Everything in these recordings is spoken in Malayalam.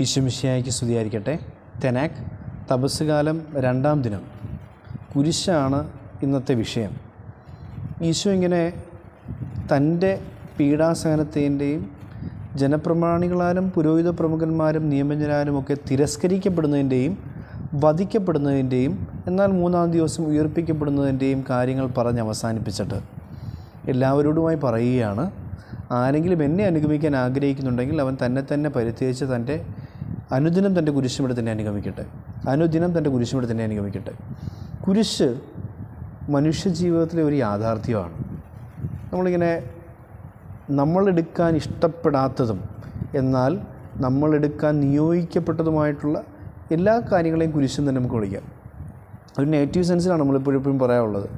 ഈശ്വമിശിയായിക്ക് സ്തുതിയായിരിക്കട്ടെ. തെനാക് തപസ്സുകാലം രണ്ടാം ദിനം. കുരിശാണ് ഇന്നത്തെ വിഷയം. ഈശോ ഇങ്ങനെ തന്റെ പീഡാസഹനത്തിന്റെയും ജനപ്രമാണികളാലും പുരോഹിത പ്രമുഖന്മാരും നിയമജ്ഞരാലും ഒക്കെ തിരസ്കരിക്കപ്പെടുന്നതിന്റെയും വധിക്കപ്പെടുന്നതിന്റെയും എന്നാൽ മൂന്നാം ദിവസം ഉയർപ്പിക്കപ്പെടുന്നതിന്റെയും കാര്യങ്ങൾ പറഞ്ഞ് അവസാനിപ്പിച്ചിട്ട് എല്ലാവരോടുമായി പറയുകയാണ്. ആരെങ്കിലും എന്നെ അനുഗമിക്കാൻ ആഗ്രഹിക്കുന്നുണ്ടെങ്കിൽ അവൻ തന്നെ തന്നെ പരിത്യജിച്ച് തന്റെ അനുദിനം തന്റെ കുരിശുമിടെ തന്നെ അനുഗമിക്കട്ടെ. അനുദിനം തന്റെ കുരിശുമിടെ തന്നെ അനുഗമിക്കട്ടെ. കുരിശ് മനുഷ്യജീവിതത്തിലെ ഒരു യാഥാർത്ഥ്യമാണ്. നമ്മളിങ്ങനെ നമ്മളെടുക്കാൻ ഇഷ്ടപ്പെടാത്തതും എന്നാൽ നമ്മളെടുക്കാൻ നിയോഗിക്കപ്പെട്ടതുമായിട്ടുള്ള എല്ലാ കാര്യങ്ങളെയും കുരിശും തന്നെ നമുക്ക് വിളിക്കാം ഒരു നെഗറ്റീവ് സെൻസിലാണ് നമ്മളിപ്പോഴും എപ്പോഴും പറയാനുള്ളത്.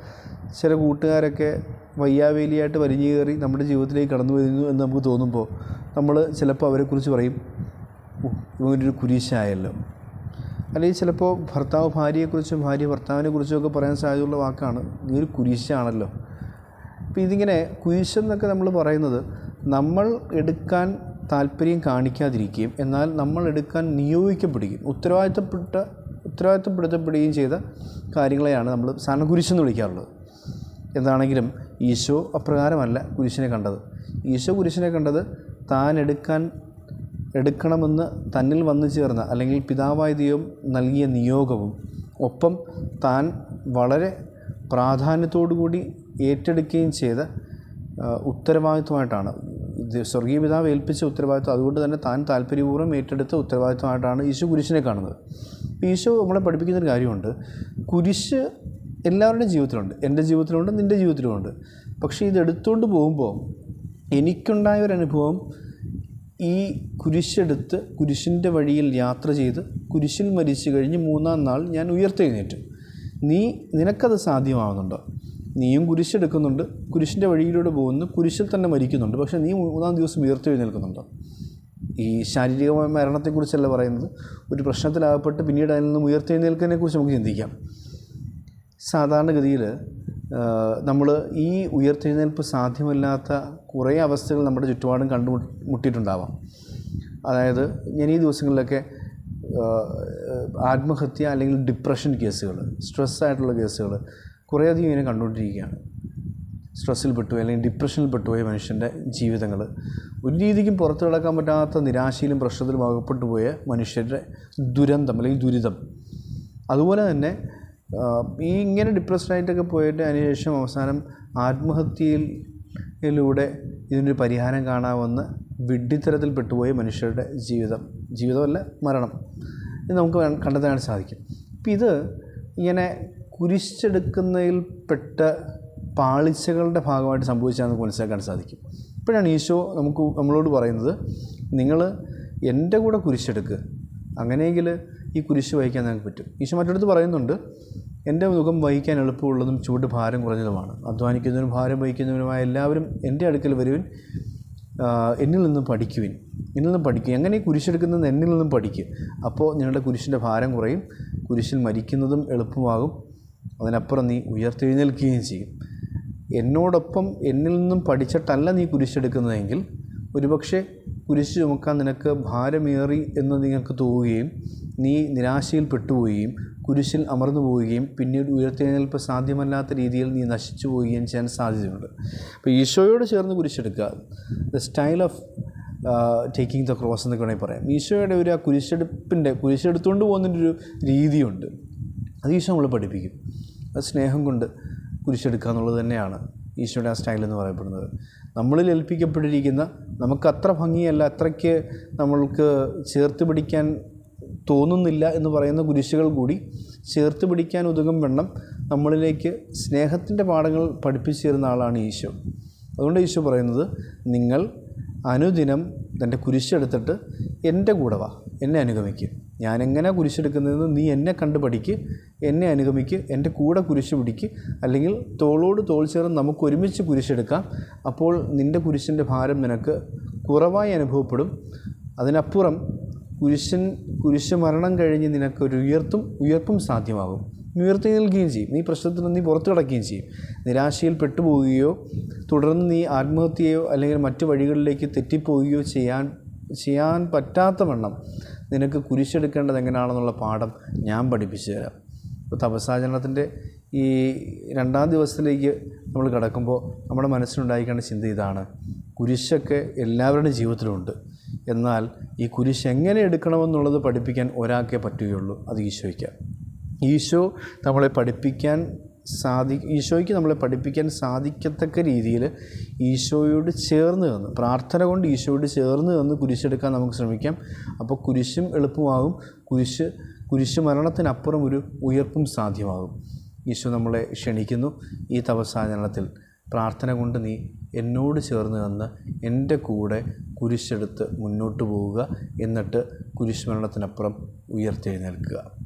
ചില കൂട്ടുകാരൊക്കെ വയ്യാവേലിയായിട്ട് വലിഞ്ഞു കയറി നമ്മുടെ ജീവിതത്തിലേക്ക് കടന്നു വരുന്നു എന്ന് നമുക്ക് തോന്നുമ്പോൾ നമ്മൾ ചിലപ്പോൾ അവരെക്കുറിച്ച് പറയും. "ഓ, ഇവനൊരു കുരിശായല്ലോ. അല്ലെങ്കിൽ ചിലപ്പോൾ ഭർത്താവ് ഭാര്യയെക്കുറിച്ചും ഭാര്യ ഭർത്താവിനെ കുറിച്ചും ഒക്കെ പറയാൻ സാധ്യതയുള്ള വാക്കാണ്. നീ ഒരു കുരിശാണല്ലോ. അപ്പോൾ ഇതിങ്ങനെ കുരിശെന്നൊക്കെ നമ്മൾ പറയുന്നത് നമ്മൾ എടുക്കാൻ താല്പര്യം കാണിക്കാതിരിക്കുകയും എന്നാൽ നമ്മൾ എടുക്കാൻ നിയോഗിക്കപ്പെടുകയും ഉത്തരവാദിത്തപ്പെട്ട ഉത്തരവാദിത്തപ്പെടുത്തപ്പെടുകയും ചെയ്ത കാര്യങ്ങളെയാണ് നമ്മൾ സാധാരണ കുരിശെന്ന് വിളിക്കാറുള്ളത്. എന്താണെങ്കിലും ഈശോ അപ്രകാരമല്ല കുരിശിനെ കണ്ടത്. ഈശോ കുരിശിനെ കണ്ടത് താൻ എടുക്കാൻ എടുക്കണമെന്ന് തന്നിൽ വന്നു ചേർന്ന അല്ലെങ്കിൽ പിതാവായ നൽകിയ നിയോഗവും ഒപ്പം താൻ വളരെ പ്രാധാന്യത്തോടു കൂടി ഏറ്റെടുക്കുകയും ചെയ്ത ഉത്തരവാദിത്വമായിട്ടാണ്. സ്വർഗീയ പിതാവ് ഏൽപ്പിച്ച ഉത്തരവാദിത്വം. അതുകൊണ്ട് തന്നെ താൻ താല്പര്യപൂർവം ഏറ്റെടുത്ത ഉത്തരവാദിത്വമായിട്ടാണ് ഈശോ കുരിശിനെ കാണുന്നത്. ഈശോ നമ്മളെ പഠിപ്പിക്കുന്നൊരു കാര്യമുണ്ട്. കുരിശ് എല്ലാവരുടെയും ജീവിതത്തിലുണ്ട്. എന്റെ ജീവിതത്തിലുണ്ട് നിന്റെ ജീവിതത്തിലുമുണ്ട്. പക്ഷേ ഇത് എടുത്തുകൊണ്ട് പോകുമ്പോൾ എനിക്കുണ്ടായ ഒരു അനുഭവം ഈ കുരിശെടുത്ത് കുരിശിന്റെ വഴിയിൽ യാത്ര ചെയ്ത് കുരിശിൽ മരിച്ചു കഴിഞ്ഞ് മൂന്നാം നാൾ ഞാൻ ഉയർത്തെഴുന്നേറ്റു. നീ നിനക്കത് സാധ്യമാവുന്നുണ്ടോ? നീയും കുരിശെടുക്കുന്നുണ്ട് കുരിശിന്റെ വഴിയിലൂടെ പോകുന്നു കുരിശിൽ തന്നെ മരിക്കുന്നുണ്ട്. പക്ഷേ നീ മൂന്നാം ദിവസം ഉയർത്തെഴുന്നേൽക്കുന്നുണ്ടോ? ഈ ശാരീരികമായ മരണത്തെക്കുറിച്ചല്ല പറയുന്നത്. ഒരു പ്രശ്നത്തിലാകപ്പെട്ട് പിന്നീട് അതിൽ നിന്നും ഉയർത്തെഴുന്നേൽക്കുന്നതിനെക്കുറിച്ച് നമുക്ക് ചിന്തിക്കാം. സാധാരണഗതിയിൽ നമ്മൾ ഈ ഉയർത്തെഴുന്നേൽപ്പ് സാധ്യമല്ലാത്ത കുറേ അവസ്ഥകൾ നമ്മുടെ ചുറ്റുപാടും കണ്ടു മുട്ടിയിട്ടുണ്ടാവാം. അതായത് ഞാൻ ഈ ദിവസങ്ങളിലൊക്കെ ആത്മഹത്യ അല്ലെങ്കിൽ ഡിപ്രഷൻ കേസുകൾ സ്ട്രെസ്സായിട്ടുള്ള കേസുകൾ കുറേയധികം ഇങ്ങനെ കണ്ടുകൊണ്ടിരിക്കുകയാണ്. സ്ട്രെസ്സിൽ പെട്ടുപോയി അല്ലെങ്കിൽ ഡിപ്രഷനിൽ പെട്ടുപോയ മനുഷ്യന്റെ ജീവിതങ്ങൾ. ഒരു രീതിക്കും പുറത്തു കിടക്കാൻ പറ്റാത്ത നിരാശയിലും പ്രശ്നത്തിലും അകപ്പെട്ടു പോയ മനുഷ്യരുടെ ദുരന്തം അല്ലെങ്കിൽ ദുരിതം. അതുപോലെ തന്നെ ഈ ഇങ്ങനെ ഡിപ്രസ്ഡ് ആയിട്ടൊക്കെ പോയിട്ട് അതിനുശേഷം അവസാനം ആത്മഹത്യയിലൂടെ ഇതിനൊരു പരിഹാരം കാണാമെന്ന് വിഡ്ഢിത്തരത്തിൽ പെട്ടുപോയ മനുഷ്യരുടെ ജീവിതം. ജീവിതമല്ല മരണം. ഇത് നമുക്ക് കണ്ടെത്താൻ സാധിക്കും. അപ്പം ഇത് ഇങ്ങനെ കുരിശെടുക്കുന്നതിൽ പെട്ട പാളിച്ചകളുടെ ഭാഗമായിട്ട് സംഭവിച്ചാൽ നമുക്ക് മനസ്സിലാക്കാൻ സാധിക്കും. ഇപ്പോഴാണ് ഈശോ നമുക്ക് നമ്മളോട് പറയുന്നത് നിങ്ങൾ എന്റെ കൂടെ കുരിശെടുക്കുക അങ്ങനെയെങ്കിൽ ഈ കുരിശ് വഹിക്കാൻ നിങ്ങൾക്ക് പറ്റും. ഈശോ മറ്റടുത്ത് പറയുന്നുണ്ട് എന്റെ മുഖം വഹിക്കാൻ എളുപ്പമുള്ളതും ചൂട് ഭാരം കുറഞ്ഞതുമാണ്. അധ്വാനിക്കുന്നതിനും ഭാരം വഹിക്കുന്നതിനുമായ എല്ലാവരും എന്റെ അടുക്കൽ വരുവിൻ എന്നിൽ നിന്നും പഠിക്കുവിൻ. എന്നിൽ നിന്നും പഠിക്കുക എങ്ങനെ കുരിശെടുക്കുന്നത് എന്നിൽ നിന്നും പഠിക്കുക അപ്പോൾ നിങ്ങളുടെ കുരിശിന്റെ ഭാരം കുറയും. കുരിശിൽ മരിക്കുന്നതും എളുപ്പമാകും. അതിനപ്പുറം നീ ഉയർത്തെഴുന്നേൽക്കുകയും ചെയ്യും. എന്നോടൊപ്പം എന്നിൽ നിന്നും പഠിച്ചിട്ടല്ല നീ കുരിശെടുക്കുന്നതെങ്കിൽ ഒരുപക്ഷെ കുരിശ് ചുമക്കാൻ നിനക്ക് ഭാരമേറി എന്ന് നിങ്ങൾക്ക് തോന്നുകയും നീ നിരാശയിൽ പെട്ടുപോവുകയും കുരിശിൽ അമർന്നു പോവുകയും പിന്നീട് ഉയർത്തെഴുന്നേൽപ്പ് സാധ്യമല്ലാത്ത രീതിയിൽ നീ നശിച്ചു പോവുകയും ചെയ്യാൻ സാധ്യതയുണ്ട്. അപ്പോൾ ഈശോയോട് ചേർന്ന് കുരിശെടുക്കുക. The style of taking the cross എന്നൊക്കെ വേണമെങ്കിൽ പറയാം. ഈശോയുടെ ഒരു ആ കുരിശെടുപ്പിന്റെ കുരിശെടുത്തുകൊണ്ട് പോകുന്നതിന്റെ ഒരു രീതിയുണ്ട്. അത് ഈശോ നമ്മൾ പഠിപ്പിക്കും. അത് സ്നേഹം കൊണ്ട് കുരിശെടുക്കുക എന്നുള്ളത് തന്നെയാണ് ഈശോയുടെ ആ സ്റ്റൈൽ എന്ന് പറയപ്പെടുന്നത്. നമ്മളിൽ ഏൽപ്പിക്കപ്പെട്ടിരിക്കുന്ന നമുക്ക് അത്ര ഭംഗിയല്ല അത്രയ്ക്ക് നമ്മൾക്ക് ചേർത്ത് പിടിക്കാൻ തോന്നുന്നില്ല എന്ന് പറയുന്ന കുരിശുകൾ കൂടി ചേർത്ത് പിടിക്കാൻ ഉതകും വണ്ണം നമ്മളിലേക്ക് സ്നേഹത്തിന്റെ പാഠങ്ങൾ പഠിപ്പിച്ചു തരുന്ന ആളാണ് ഈശോ. അതുകൊണ്ട് ഈശോ പറയുന്നത് നിങ്ങൾ അനുദിനം തന്റെ കുരിശെടുത്തിട്ട് എന്റെ കൂടെ വാ എന്നെ അനുഗമിക്കുക ഞാനെങ്ങനെ കുരിശെടുക്കുന്നതെന്ന് നീ എന്നെ കണ്ട് പഠിക്ക് എന്നെ അനുഗമിക്ക് എന്റെ കൂടെ കുരിശ് പിടിക്ക് അല്ലെങ്കിൽ തോളോട് തോൾ ചേർന്ന് നമുക്ക് ഒരുമിച്ച് കുരിശെടുക്കാം. അപ്പോൾ നിന്റെ കുരിശിന്റെ ഭാരം നിനക്ക് കുറവായി അനുഭവപ്പെടും. അതിനപ്പുറം കുരിശൻ കുരിശ് മരണം കഴിഞ്ഞ് നിനക്കൊരു ഉയർത്തും ഉയർപ്പും സാധ്യമാകും. ഉയർത്തി നിൽക്കുകയും ചെയ്യും. നീ പ്രശ്നത്തിൽ നീ പുറത്തു കിടക്കുകയും ചെയ്യും. നിരാശയിൽ പെട്ടുപോവുകയോ തുടർന്ന് നീ ആത്മഹത്യയോ അല്ലെങ്കിൽ മറ്റു വഴികളിലേക്ക് തെറ്റിപ്പോവുകയോ ചെയ്യാൻ ചെയ്യാൻ പറ്റാത്ത വണ്ണം നിനക്ക് കുരിശെടുക്കേണ്ടത് എങ്ങനെയാണെന്നുള്ള പാഠം ഞാൻ പഠിപ്പിച്ചു തരാം ഇപ്പോൾ തപസാചരണത്തിന്റെ ഈ രണ്ടാം ദിവസത്തിലേക്ക് നമ്മൾ കിടക്കുമ്പോൾ നമ്മുടെ മനസ്സിലുണ്ടായിക്കേണ്ട ചിന്ത ഇതാണ്. കുരിശൊക്കെ എല്ലാവരുടെയും ജീവിതത്തിലുണ്ട്. എന്നാൽ ഈ കുരിശ് എങ്ങനെ എടുക്കണമെന്നുള്ളത് പഠിപ്പിക്കാൻ ഒരാൾക്കേ പറ്റുകയുള്ളൂ. അത് ഈശോയ്ക്ക്. ഈശോ നമ്മളെ പഠിപ്പിക്കാൻ സാധി ഈശോയ്ക്ക് നമ്മളെ പഠിപ്പിക്കാൻ സാധിക്കത്തക്ക രീതിയിൽ ഈശോയോട് ചേർന്ന് നിന്ന് പ്രാർത്ഥന കൊണ്ട് ഈശോയോട് ചേർന്ന് നിന്ന് കുരിശെടുക്കാൻ നമുക്ക് ശ്രമിക്കാം. അപ്പോൾ കുരിശും എളുപ്പമാകും. കുരിശ് കുരിശ് മരണത്തിനപ്പുറം ഒരു ഉയർപ്പും സാധ്യമാകും. ഈശോ നമ്മളെ ക്ഷണിക്കുന്നു. ഈ തപസാചരണത്തിൽ പ്രാർത്ഥന കൊണ്ട് നീ എന്നോട് ചേർന്ന് നിന്ന് എന്റെ കൂടെ കുരിശെടുത്ത് മുന്നോട്ട് പോവുക. എന്നിട്ട് കുരിശ് മരണത്തിനപ്പുറം ഉയർത്തെഴുന്നേൽക്കുക.